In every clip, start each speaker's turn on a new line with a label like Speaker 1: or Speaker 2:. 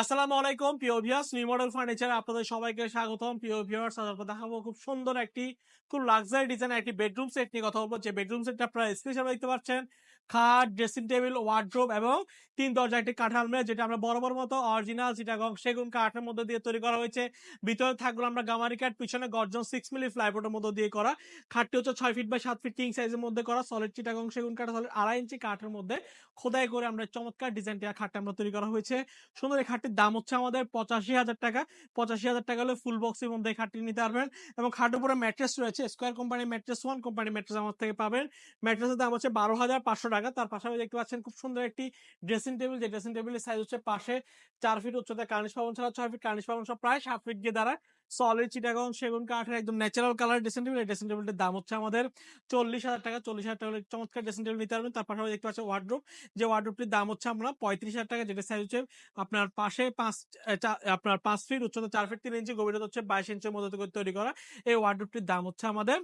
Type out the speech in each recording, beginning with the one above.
Speaker 1: আসসালামু আলাইকুম, প্রিয় ভিউয়ার্স নিউ মডেল ফার্নিচারে আপনাদের সবাইকে স্বাগতম। প্রিয় ভিউয়ার্স আজকে দেখাবো খুব সুন্দর একটি, খুব লাক্সারি ডিজাইনের একটি বেডরুম সেট নিয়ে কথা বলব। যে বেডরুম সেটটা আপনারা স্পেশাল দেখতে পাচ্ছেন। খাট ড্রেসিং টেবিল ওয়ার্ড্রোব এবং তিন দরজা একটি কাঠাল মেয়ে যেটা আমরা বড় মতো অরিজিনাল চিটাগং সেগুন কাঠের মধ্যে দিয়ে তৈরি করা হয়েছে। ভিতরে থাকল আমরা গামারি কাঠ, পিছনে গর্জন সিক্স মিলি ফ্লাইবোর্ডের মধ্যে দিয়ে করা। খাটটি হচ্ছে ছয় ফিট বাই সাত ফিট কিং সাইজের মধ্যে করা। সলিড চিটাগং সেগুন কাঠ সলিড আড়াই ইঞ্চি কাঠের মধ্যে খোদাই করে আমরা চমৎকার ডিজাইনটি খাটটা আমরা তৈরি করা হয়েছে। সুন্দর এই খাটটির দাম হচ্ছে আমাদের পঁচাশি হাজার টাকা। পঁচাশি হাজার টাকা হলে ফুল বক্সের মধ্যে খাটটি নিতে পারবেন এবং খাটের উপরে ম্যাট্রেস রয়েছে। Square company mattress one company mattress আমার থেকে পাবেন। ম্যাট্রেসের দাম হচ্ছে বারো হাজার পাঁচশো টাকা। তার পাশাপাশি দেখতে পাচ্ছেন খুব সুন্দর একটি ড্রেসিং টেবিল যে ড্রেসিং টেবিলের সাইজ হচ্ছে পাশে। চার ফিট উচ্চতা কার্নিশ পাবন ছাড়া, ছয় ফিট কার্নিশ পাবন সব প্রায় সাত ফিট গিয়ে দাঁড়ায়। সলিড চিটাগং সেগুন কাঠের একদম natural colour dressing table dressing টেবিলটির দাম হচ্ছে আমাদের চল্লিশ হাজার টাকা। চল্লিশ হাজার টাকা চমৎকার ড্রেসিং টেবিল নিতে পারবেন। তার পাশাপাশি দেখতে পাচ্ছেন ওয়ার্ড্রোপ যে ওয়ার্ড্রোপটির দাম হচ্ছে আমরা পঁয়ত্রিশ হাজার টাকা, যেটা সাইজ হচ্ছে আপনার পাশে পাঁচ আপনার পাঁচ ফিট উচ্চতা চার ফিট তিন ইঞ্চি গভীরতা হচ্ছে বাইশ ইঞ্চের মধ্যে করে তৈরি করা। এই ওয়ার্ড্রোপটির দাম হচ্ছে আমাদের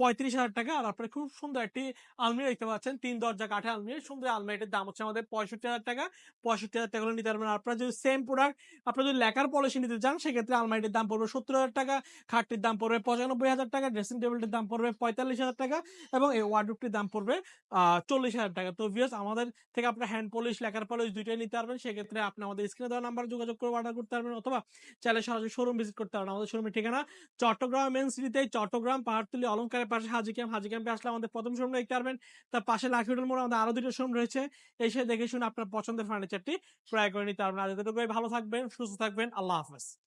Speaker 1: পঁয়ত্রিশ হাজার টাকা। আর আপনার খুব সুন্দর একটি আলমিরা দেখতে পাচ্ছেন, তিন দরজা কাঠে আলমিরা। সুন্দর আলমারিটির দাম হচ্ছে আমাদের পঁয়ষট্টি হাজার টাকা। পঁয়ষট্টি হাজার টাকা নিতে পারবেন। আপনারা যদি সেম প্রোডাক্ট আপনারা যদি লেখার পলিসি নিতে চান, সেক্ষেত্রে আলমারিটির দাম পড়বে সত্তর হাজার টাকা, খাটটির দাম পড়বে পঁচানব্বই হাজার টাকা ড্রেসিং টেবিলটির দাম পড়বে পঁয়তাল্লিশ হাজার টাকা এবং এই ওয়ার্ডরোবটির দাম পড়বে চল্লিশ হাজার টাকা। তো ভিউয়ার্স আমাদের থেকে আপনার হ্যান্ড পলিশ লেখার পলিশ দুইটাই নিতে পারবেন। সেক্ষেত্রে আপনি আমাদের স্ক্রিনে দেওয়া নাম্বার যোগাযোগ করে অর্ডার করতে পারবেন অথবা চাইলে সরাসরি শোরুম ভিজিট করতে পারবেন। আমাদের শোরুমের ঠিকানা চট্টগ্রাম মেন সিটিতে চট্টগ্রাম, পাহাড়তলি, অলঙ্কারের পাশে হাজি ক্যাম্প হাজি ক্যাম্পে আসলে আমাদের প্রথম শোরুম দেখতে পারবেন। তার পাশে লাখি হোটেল মোড়ে আমাদের আরও দুটো শোরুম রয়েছে। এসে দেখে শুনে আপনার পছন্দের ফার্নিচারটি ক্রয় করে নিতে পারবেন। আর ভালো থাকবেন, সুস্থ থাকবেন। আল্লাহ হাফেজ।